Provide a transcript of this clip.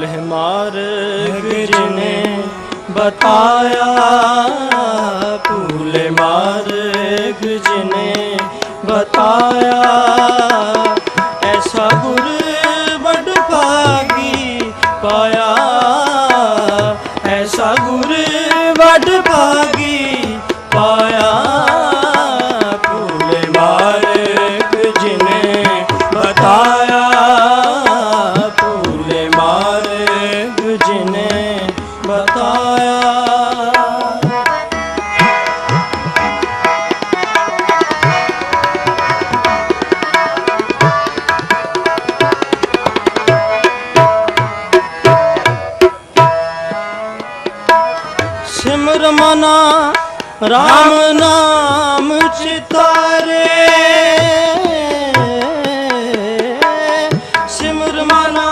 ਭੂਲੇ ਮਾਰਗ ਜਿਨੇ ਬਤਾਇਆ ਭੂਲੇ ਮਾਰਗ ਜਿਨੇ ਬਤਾਇਆ। ਐਸਾ ਗੁਰ ਬੜ ਭਾਗੀ ਪਾਇਆ ਐਸਾ ਗੁਰ ਜਿਨੇ ਬਤਾਇਆ। ਸਿਮਰ ਮਨਾ RAM ਨਾਮ ਚਿਤਾਰੇ। ਸਿਮਰ ਮਨਾ